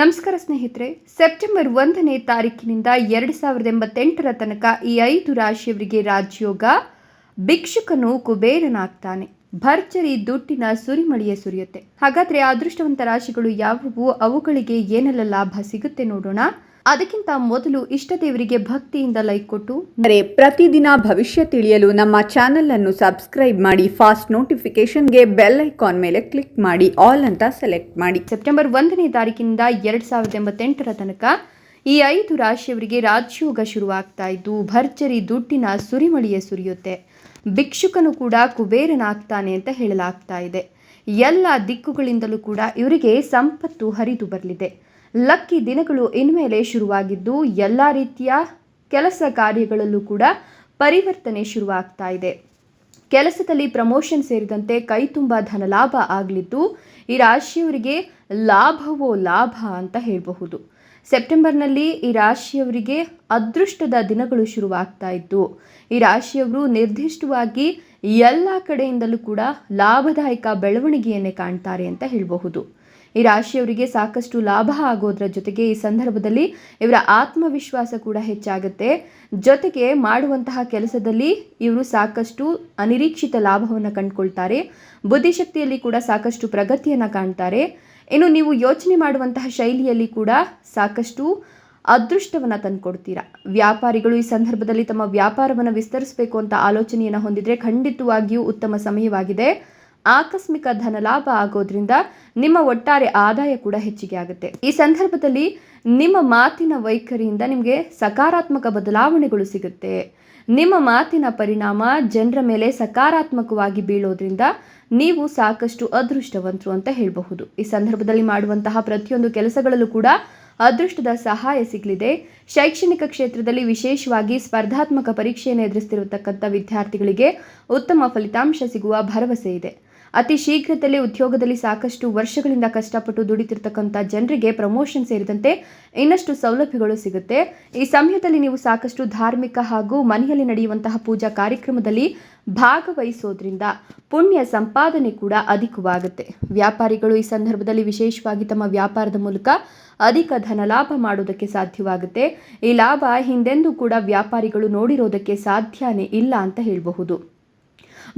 ನಮಸ್ಕಾರ ಸ್ನೇಹಿತರೆ, ಸೆಪ್ಟೆಂಬರ್ ಒಂದನೇ ತಾರೀಕಿನಿಂದ ಎರಡು ಸಾವಿರದ ಎಂಬತ್ತೆಂಟರ ತನಕ ಈ ಐದು ರಾಶಿಯವರಿಗೆ ರಾಜ್ಯೋಗ, ಭಿಕ್ಷುಕನು ಕುಬೇರನಾಗ್ತಾನೆ. ಭರ್ಜರಿ ದುಡ್ಡಿನ ಸುರಿಮಳಿಯೇ ಸುರಿಯುತ್ತೆ. ಹಾಗಾದ್ರೆ ಅದೃಷ್ಟವಂತ ರಾಶಿಗಳು ಯಾವುವು? ಅವುಗಳಿಗೆ ಏನೆಲ್ಲ ಲಾಭ ಸಿಗುತ್ತೆ ನೋಡೋಣ. ಅದಕ್ಕಿಂತ ಮೊದಲು ಇಷ್ಟ ದೇವರಿಗೆ ಭಕ್ತಿಯಿಂದ ಲೈಕ್ ಕೊಟ್ಟು ಅಂದರೆ ಪ್ರತಿದಿನ ಭವಿಷ್ಯ ತಿಳಿಯಲು ನಮ್ಮ ಚಾನೆಲ್ ಅನ್ನು ಸಬ್ಸ್ಕ್ರೈಬ್ ಮಾಡಿ ಫಾಸ್ಟ್ ನೋಟಿಫಿಕೇಶನ್ಗೆ ಬೆಲ್ ಐಕಾನ್ ಮೇಲೆ ಕ್ಲಿಕ್ ಮಾಡಿ ಆಲ್ ಅಂತ ಸೆಲೆಕ್ಟ್ ಮಾಡಿ. ಸೆಪ್ಟೆಂಬರ್ ಒಂದನೇ ತಾರೀಕಿನಿಂದ ಎರಡು ಸಾವಿರದ ಎಂಬತ್ತೆಂಟರ ತನಕ ಈ ಐದು ರಾಶಿಯವರಿಗೆ ರಾಜಯೋಗ ಶುರುವಾಗ್ತಾ ಇದ್ದು ಭರ್ಜರಿ ದುಡ್ಡಿನ ಸುರಿಮಳಿಯೇ ಸುರಿಯುತ್ತೆ. ಭಿಕ್ಷುಕನು ಕೂಡ ಕುಬೇರನಾಗ್ತಾನೆ ಅಂತ ಹೇಳಲಾಗ್ತಾ ಇದೆ. ಎಲ್ಲ ದಿಕ್ಕುಗಳಿಂದಲೂ ಕೂಡ ಇವರಿಗೆ ಸಂಪತ್ತು ಹರಿದು ಬರಲಿದೆ. ಲಕ್ಕಿ ದಿನಗಳು ಇನ್ಮೇಲೆ ಶುರುವಾಗಿದ್ದು ಎಲ್ಲ ರೀತಿಯ ಕೆಲಸ ಕಾರ್ಯಗಳಲ್ಲೂ ಕೂಡ ಪರಿವರ್ತನೆ ಶುರುವಾಗ್ತಾ ಇದೆ. ಕೆಲಸದಲ್ಲಿ ಪ್ರಮೋಷನ್ ಸೇರಿದಂತೆ ಕೈ ತುಂಬ ಧನಲಾಭ ಆಗಲಿದ್ದು ಈ ರಾಶಿಯವರಿಗೆ ಲಾಭವೋ ಲಾಭ ಅಂತ ಹೇಳಬಹುದು. ಸೆಪ್ಟೆಂಬರ್ನಲ್ಲಿ ಈ ರಾಶಿಯವರಿಗೆ ಅದೃಷ್ಟದ ದಿನಗಳು ಶುರುವಾಗ್ತಾ ಇದ್ದು ಈ ರಾಶಿಯವರು ನಿರ್ದಿಷ್ಟವಾಗಿ ಎಲ್ಲ ಕಡೆಯಿಂದಲೂ ಕೂಡ ಲಾಭದಾಯಕ ಬೆಳವಣಿಗೆಯನ್ನೇ ಕಾಣ್ತಾರೆ ಅಂತ ಹೇಳಬಹುದು. ಈ ರಾಶಿಯವರಿಗೆ ಸಾಕಷ್ಟು ಲಾಭ ಆಗೋದ್ರ ಜೊತೆಗೆ ಈ ಸಂದರ್ಭದಲ್ಲಿ ಇವರ ಆತ್ಮವಿಶ್ವಾಸ ಕೂಡ ಹೆಚ್ಚಾಗುತ್ತೆ. ಜೊತೆಗೆ ಮಾಡುವಂತಹ ಕೆಲಸದಲ್ಲಿ ಇವರು ಸಾಕಷ್ಟು ಅನಿರೀಕ್ಷಿತ ಲಾಭವನ್ನು ಕಂಡುಕೊಳ್ತಾರೆ. ಬುದ್ಧಿಶಕ್ತಿಯಲ್ಲಿ ಕೂಡ ಸಾಕಷ್ಟು ಪ್ರಗತಿಯನ್ನು ಕಾಣ್ತಾರೆ. ಇನ್ನು ನೀವು ಯೋಚನೆ ಮಾಡುವಂತಹ ಶೈಲಿಯಲ್ಲಿ ಕೂಡ ಸಾಕಷ್ಟು ಅದೃಷ್ಟವನ್ನು ತಂದುಕೊಡ್ತೀರಾ? ವ್ಯಾಪಾರಿಗಳು ಈ ಸಂದರ್ಭದಲ್ಲಿ ತಮ್ಮ ವ್ಯಾಪಾರವನ್ನು ವಿಸ್ತರಿಸಬೇಕು ಅಂತ ಆಲೋಚನೆಯನ್ನು ಹೊಂದಿದ್ರೆ ಖಂಡಿತವಾಗಿಯೂ ಉತ್ತಮ ಸಮಯವಾಗಿದೆ. ಆಕಸ್ಮಿಕ ಧನ ಲಾಭ ಆಗೋದ್ರಿಂದ ನಿಮ್ಮ ಒಟ್ಟಾರೆ ಆದಾಯ ಕೂಡ ಹೆಚ್ಚಿಗೆ ಆಗುತ್ತೆ. ಈ ಸಂದರ್ಭದಲ್ಲಿ ನಿಮ್ಮ ಮಾತಿನ ವೈಖರಿಯಿಂದ ನಿಮಗೆ ಸಕಾರಾತ್ಮಕ ಬದಲಾವಣೆಗಳು ಸಿಗುತ್ತೆ. ನಿಮ್ಮ ಮಾತಿನ ಪರಿಣಾಮ ಜನರ ಮೇಲೆ ಸಕಾರಾತ್ಮಕವಾಗಿ ಬೀಳೋದ್ರಿಂದ ನೀವು ಸಾಕಷ್ಟು ಅದೃಷ್ಟವಂತರು ಅಂತ ಹೇಳಬಹುದು. ಈ ಸಂದರ್ಭದಲ್ಲಿ ಮಾಡುವಂತಹ ಪ್ರತಿಯೊಂದು ಕೆಲಸಗಳಲ್ಲೂ ಕೂಡ ಅದೃಷ್ಟದ ಸಹಾಯ ಸಿಗಲಿದೆ. ಶೈಕ್ಷಣಿಕ ಕ್ಷೇತ್ರದಲ್ಲಿ ವಿಶೇಷವಾಗಿ ಸ್ಪರ್ಧಾತ್ಮಕ ಪರೀಕ್ಷೆಯನ್ನು ಎದುರಿಸ್ತಿರತಕ್ಕಂಥ ವಿದ್ಯಾರ್ಥಿಗಳಿಗೆ ಉತ್ತಮ ಫಲಿತಾಂಶ ಸಿಗುವ ಭರವಸೆ ಇದೆ. ಅತಿ ಶೀಘ್ರದಲ್ಲೇ ಉದ್ಯೋಗದಲ್ಲಿ ಸಾಕಷ್ಟು ವರ್ಷಗಳಿಂದ ಕಷ್ಟಪಟ್ಟು ದುಡಿತಿರ್ತಕ್ಕಂಥ ಜನರಿಗೆ ಪ್ರಮೋಷನ್ ಸೇರಿದಂತೆ ಇನ್ನಷ್ಟು ಸೌಲಭ್ಯಗಳು ಸಿಗುತ್ತೆ. ಈ ಸಮಯದಲ್ಲಿ ನೀವು ಸಾಕಷ್ಟು ಧಾರ್ಮಿಕ ಹಾಗೂ ಮನೆಯಲ್ಲಿ ನಡೆಯುವಂತಹ ಪೂಜಾ ಕಾರ್ಯಕ್ರಮದಲ್ಲಿ ಭಾಗವಹಿಸೋದ್ರಿಂದ ಪುಣ್ಯ ಸಂಪಾದನೆ ಕೂಡ ಅಧಿಕವಾಗುತ್ತೆ. ವ್ಯಾಪಾರಿಗಳು ಈ ಸಂದರ್ಭದಲ್ಲಿ ವಿಶೇಷವಾಗಿ ತಮ್ಮ ವ್ಯಾಪಾರದ ಮೂಲಕ ಅಧಿಕ ಧನ ಲಾಭ ಮಾಡೋದಕ್ಕೆ ಸಾಧ್ಯವಾಗುತ್ತೆ. ಈ ಲಾಭ ಹಿಂದೆಂದೂ ಕೂಡ ವ್ಯಾಪಾರಿಗಳು ನೋಡಿರೋದಕ್ಕೆ ಸಾಧ್ಯನೇ ಇಲ್ಲ ಅಂತ ಹೇಳಬಹುದು.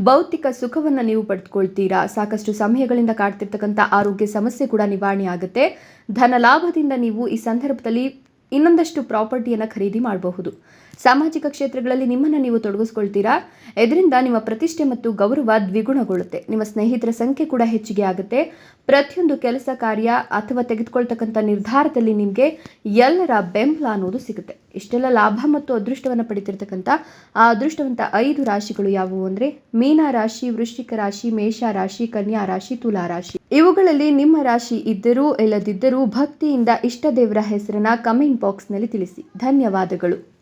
ಭೌತಿಕ ಸುಖವನ್ನು ನೀವು ಪಡೆದುಕೊಳ್ತೀರಾ ಸಾಕಷ್ಟು ಸಮಯಗಳಿಂದ ಕಾಡ್ತಿರ್ತಕ್ಕಂಥ ಆರೋಗ್ಯ ಸಮಸ್ಯೆ ಕೂಡ ನಿವಾರಣೆ ಆಗುತ್ತೆ. ಧನ ಲಾಭದಿಂದ ನೀವು ಈ ಸಂದರ್ಭದಲ್ಲಿ ಇನ್ನೊಂದಷ್ಟು ಪ್ರಾಪರ್ಟಿಯನ್ನು ಖರೀದಿ ಮಾಡಬಹುದು. ಸಾಮಾಜಿಕ ಕ್ಷೇತ್ರಗಳಲ್ಲಿ ನಿಮ್ಮನ್ನು ನೀವು ತೊಡಗಿಸ್ಕೊಳ್ತೀರಾ? ಇದರಿಂದ ನಿಮ್ಮ ಪ್ರತಿಷ್ಠೆ ಮತ್ತು ಗೌರವ ದ್ವಿಗುಣಗೊಳ್ಳುತ್ತೆ. ನಿಮ್ಮ ಸ್ನೇಹಿತರ ಸಂಖ್ಯೆ ಕೂಡ ಹೆಚ್ಚಿಗೆ ಆಗುತ್ತೆ. ಪ್ರತಿಯೊಂದು ಕೆಲಸ ಕಾರ್ಯ ಅಥವಾ ತೆಗೆದುಕೊಳ್ತಕ್ಕಂಥ ನಿರ್ಧಾರದಲ್ಲಿ ನಿಮಗೆ ಎಲ್ಲರ ಬೆಂಬಲ ಅನ್ನೋದು ಸಿಗುತ್ತೆ. ಇಷ್ಟೆಲ್ಲ ಲಾಭ ಮತ್ತು ಅದೃಷ್ಟವನ್ನು ಪಡಿತಿರ್ತಕ್ಕಂಥ ಆ ಅದೃಷ್ಟವಂತ ಐದು ರಾಶಿಗಳು ಯಾವುವು ಅಂದರೆ ಮೀನ ರಾಶಿ, ವೃಶ್ಚಿಕ ರಾಶಿ, ಮೇಷ ರಾಶಿ, ಕನ್ಯಾ ರಾಶಿ, ತುಲಾ ರಾಶಿ. ಇವುಗಳಲ್ಲಿ ನಿಮ್ಮ ರಾಶಿ ಇದ್ದರೂ ಇಲ್ಲದಿದ್ದರೂ ಭಕ್ತಿಯಿಂದ ಇಷ್ಟ ದೇವರ ಹೆಸರನ್ನ ಕಮೆಂಟ್ ಬಾಕ್ಸ್ನಲ್ಲಿ ತಿಳಿಸಿ. ಧನ್ಯವಾದಗಳು.